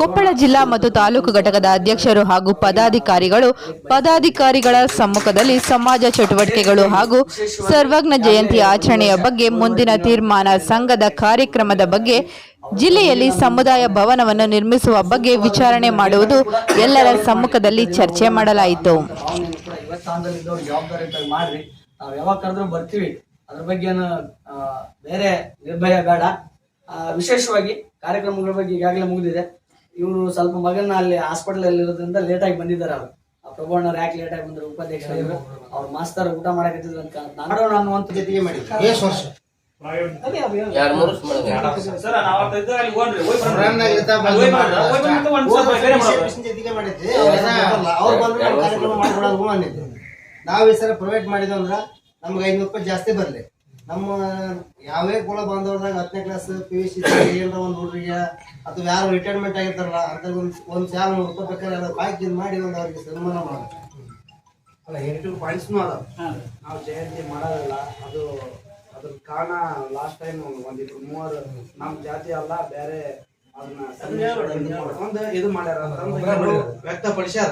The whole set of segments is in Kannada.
ಕೊಪ್ಪಳ ಜಿಲ್ಲಾ ಮತ್ತು ತಾಲೂಕು ಘಟಕದ ಅಧ್ಯಕ್ಷರು ಹಾಗೂ ಪದಾಧಿಕಾರಿಗಳು ಪದಾಧಿಕಾರಿಗಳ ಸಮ್ಮುಖದಲ್ಲಿ ಸಮಾಜ ಚಟುವಟಿಕೆಗಳು ಹಾಗೂ ಸರ್ವಜ್ಞ ಜಯಂತಿ ಆಚರಣೆಯ ಬಗ್ಗೆ ಮುಂದಿನ ತೀರ್ಮಾನ ಸಂಘದ ಕಾರ್ಯಕ್ರಮದ ಬಗ್ಗೆ ಜಿಲ್ಲೆಯಲ್ಲಿ ಸಮುದಾಯ ಭವನವನ್ನು ನಿರ್ಮಿಸುವ ಬಗ್ಗೆ ವಿಚಾರಣೆ ಮಾಡುವುದು ಎಲ್ಲರ ಸಮ್ಮುಖದಲ್ಲಿ ಚರ್ಚೆ ಮಾಡಲಾಯಿತು. ಅದ್ರ ಬಗ್ಗೆ ಬೇರೆ ನಿರ್ಭಯ ಬೇಡ. ವಿಶೇಷವಾಗಿ ಕಾರ್ಯಕ್ರಮಗಳ ಬಗ್ಗೆ ಈಗಾಗಲೇ ಮುಗಿದಿದೆ. ಇವರು ಸ್ವಲ್ಪ ಮಗನ ಅಲ್ಲಿ ಹಾಸ್ಪಿಟಲ್ ಅಲ್ಲಿ ಇರೋದ್ರಿಂದ ಲೇಟ್ ಆಗಿ ಬಂದಿದ್ದಾರೆ ಅವರು. ಆ ಪ್ರಭುವಣ್ಣವ್ರು ಯಾಕೆ ಲೇಟ್ ಆಗಿ ಬಂದ್ರು ಉಪಾಧ್ಯಕ್ಷರು ಅವ್ರ ಮಾಸ್ತರ್ ಊಟ ಮಾಡಕತ್ತಿದ್ರು ಅಂತ ನಾನು ಮಾಡೋಣ ಅನ್ನುವಂಥ ಜೊತೆಗೆ ಮಾಡಿ ನಾವು ಈ ಸಲ ಪ್ರೊವೈಡ್ ಮಾಡಿದ್ವಿ ಅಂದ್ರ ನಮ್ಗೆ ಐನೂರು ರೂಪಾಯಿ ಜಾಸ್ತಿ ಬರ್ಲಿ. ನಮ್ಮ ಯಾವೇ ಕುಲ ಬಂದವ್ರದಾಗ ಹತ್ತನೇ ಕ್ಲಾಸ್ ಪಿ ಯು ಸಿ ಏನರ ಒಂದು ಹುಡುಗರಿಗೆ ಅಥವಾ ಯಾರು ರಿಟೈರ್ಮೆಂಟ್ ಆಗಿರ್ತಾರಲ್ಲ ಅಂತ ಒಂದು ಒಂದು ಸಾಲ ನೂರು ರೂಪಾಯಿ ಬೇಕಾದ್ರೆ ಬಾಕಿ ಇದ್ ಮಾಡಿ ಒಂದು ಅವ್ರಿಗೆ ಸನ್ಮಾನ ಮಾಡೋದು. ಅಲ್ಲ ನೆಗೆಟಿವ್ ಪಾಯಿಂಟ್ಸ್ನೂ ಅದಾವ. ನಾವು ಜಯಂತಿ ಮಾಡೋದಲ್ಲ ಅದು ಅದ್ರ ಕಾರಣ ಲಾಸ್ಟ್ ಟೈಮ್ ಒಂದಿಬ್ರು ಮೂವರು ನಮ್ಮ ಜಾತಿ ಅಲ್ಲ ಬೇರೆ ಅದನ್ನ ಇದು ಮಾಡ್ಯಾರ ಅಂತ ವ್ಯಕ್ತಪಡಿಸ್ಯಾರ.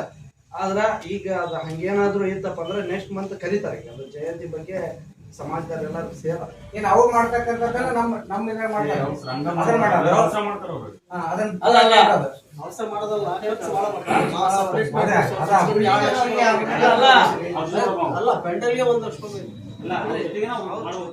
ಆದ್ರ ಈಗ ಅದು ಹಂಗೇನಾದ್ರೂ ಇತ್ತಪ್ಪ ಅಂದ್ರೆ ನೆಕ್ಸ್ಟ್ ಮಂತ್ ಕರೀತಾರೆ. ಈಗ ಅದು ಜಯಂತಿ ಬಗ್ಗೆ ಸಮಾಜದವ್ರು ಸೇರ ಏನ್ ಅವ್ರು ಮಾಡ್ತಕ್ಕಂಥದ್ದನ್ನ ನಮ್ಮ ನಮ್ಮ ಇದ್ರಾಗ ಮಾಡ್ತಾರೆ ಅದನ್ನ ಮಾಡಲ್ಲ. ವ್ಯವಸ್ಥೆ ಹಾ, ಅದನ್ನ ಅಲ್ಲ, ಅಲ್ಲ. ಮಾಡೋದು. ಅವಸರ ಮಾಡೋದಲ್ಲ ಖರ್ಚು ಭಾಳ ಮಾಡ್ತಾರೆ. ನಾವು separate ಮಾಡಿ ಅದೇ, ಅದೇ. ಅಲ್ಲ, ಅಲ್ಲ ಪೆಂಡಲ್ಗೆ ಒಂದಷ್ಟು ಇಲ್ಲ, ಅದೇ, ಒಟ್ಟಿಗೆ ನಾವು ಮಾಡುವ.